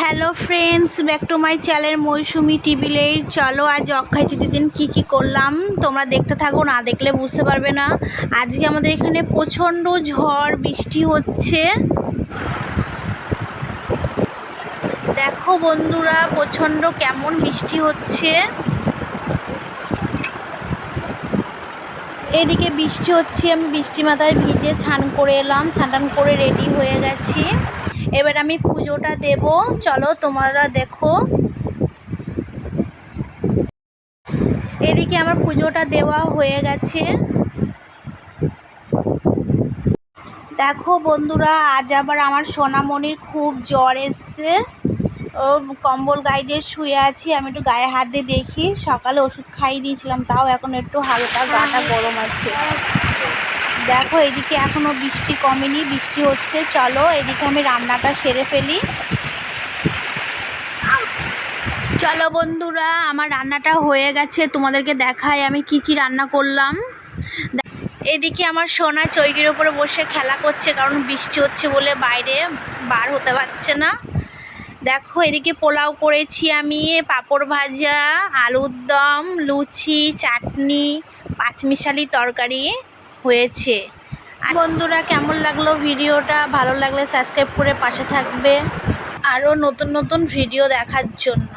Hello friends back to my channel Mousumi টিভিলের চলো, আজ অক্ষয় তৃতীয় দিন কী কী করলাম? তোমরা দেখতে থাকো, না দেখলে বুঝতে পারবে না। আজকে আমাদের এখানে প্রচণ্ড ঝড়, বৃষ্টি হচ্ছে। দেখো বন্ধুরা, প্রচণ্ড কেমন বৃষ্টি হচ্ছে। এদিকে বৃষ্টি হচ্ছে, আমি বৃষ্টি মাথায় ভিজে ছান করে এলাম ছান করে রেডি হয়ে গেছি। এবার আমি পুজোটা দেব। চলো তোমরা দেখো। এদিকে আমার পুজোটা দেওয়া হয়ে গেছে। দেখো বন্ধুরা, আজ আবার আমার সোনামণির খুব জ্বর এসছে। ও কম্বল গায়ে দিয়ে শুয়ে আছি, আমি একটু গায়ে হাত দিয়ে দেখি। সকালে ওষুধ খাইয়ে দিয়েছিলাম, তাও এখন একটু হালকা গাটা গরম আছে। দেখো, এদিকে এখনও বৃষ্টি কমেনি, বৃষ্টি হচ্ছে। চলো, এদিকে আমি রান্নাটা সেরে ফেলি। চলো বন্ধুরা, আমার রান্নাটা হয়ে গেছে। তোমাদেরকে দেখাই আমি কি কি রান্না করলাম। এদিকে আমার সোনা চৈকির ওপরে বসে খেলা করছে, কারণ বৃষ্টি হচ্ছে বলে বাইরে বার হতে পারছে না। দেখো, এদিকে পোলাও করেছি আমি, পাঁপড় ভাজা, আলুর দম, লুচি, চাটনি, পাঁচমিশালি তরকারি। হয়েছে। বন্ধুরা, কেমন লাগল ভিডিওটা? ভালো লাগলে সাবস্ক্রাইব করে পাশে থাকবে। আরও নতুন নতুন ভিডিও দেখার জন্য।